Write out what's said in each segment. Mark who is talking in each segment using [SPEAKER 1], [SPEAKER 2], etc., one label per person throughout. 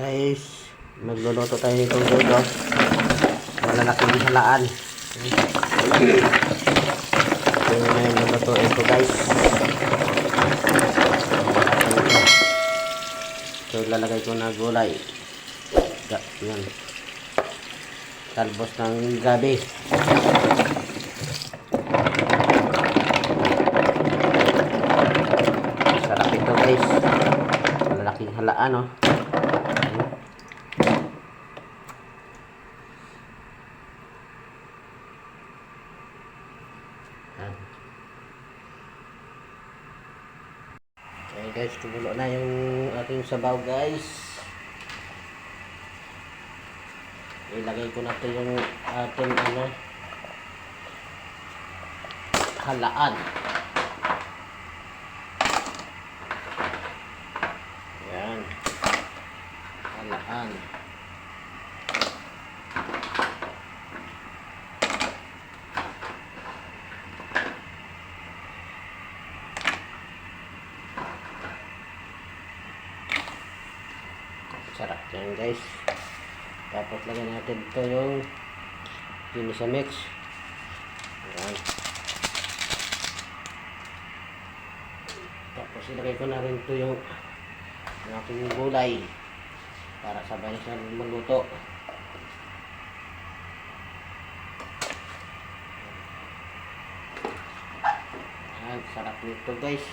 [SPEAKER 1] guys, magluluto tayo nitong dudo. Malalaking halaan. Ito yung yung lulutuin ko guys. So lalagay ko na gulay. Yan. Talbos ng gabi. Sarap ito guys. Malalaking halaan oh. Okay guys, kumulo na yung ating sabaw guys. Ilagay ko na to yung ating ano halaan. Yan. Halaan. Sarap yan guys. Tapos lagyan natin ito yung sa mix. Yan. Tapos ilagay ko na rin ito yung yung aking gulay para sabay siya magluto. Yan, sarap nito guys.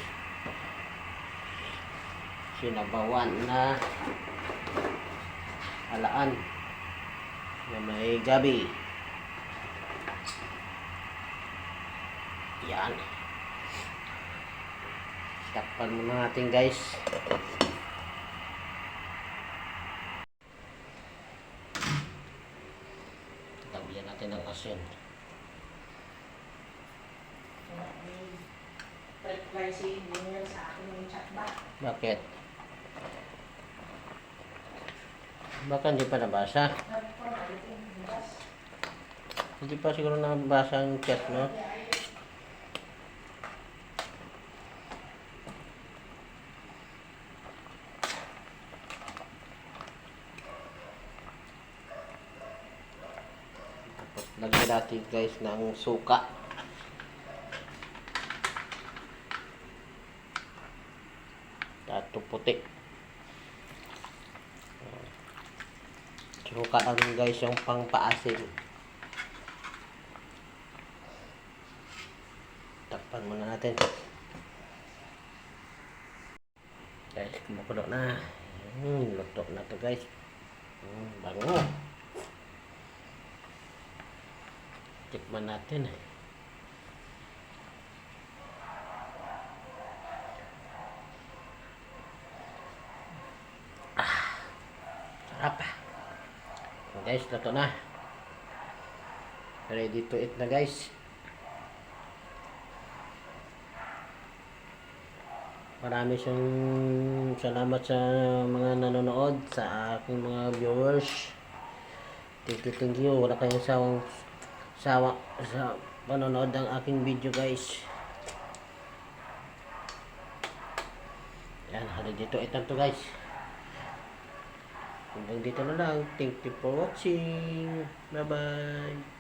[SPEAKER 1] Sinabawan na halaan na may gabi. Yan. Takpan muna natin guys. Tabihan natin ng asin.
[SPEAKER 2] reply si Junior sa akin yung chat ba?
[SPEAKER 1] Bakit? Baka hindi pa nabasa? Hindi pa siguro nabasa ang chat mo. Tapos lagyan natin guys ng suka. Tato puti. Suka lang guys yung pangpaasim. Takpan muna natin. Guys, kumukulo na. Hmm, luto na to guys. Hmm, bango. Tikman natin eh. Sarap. Guys, luto na. Ready to eat na guys. Marami siyang salamat sa mga nanonood, sa aking mga viewers. Thank you, thank you. Wala kayong sawang sawa sa panonood ng aking video guys. Yan, ready to eat na to guys. Hanggang dito na lang. Thank you for watching. Bye-bye.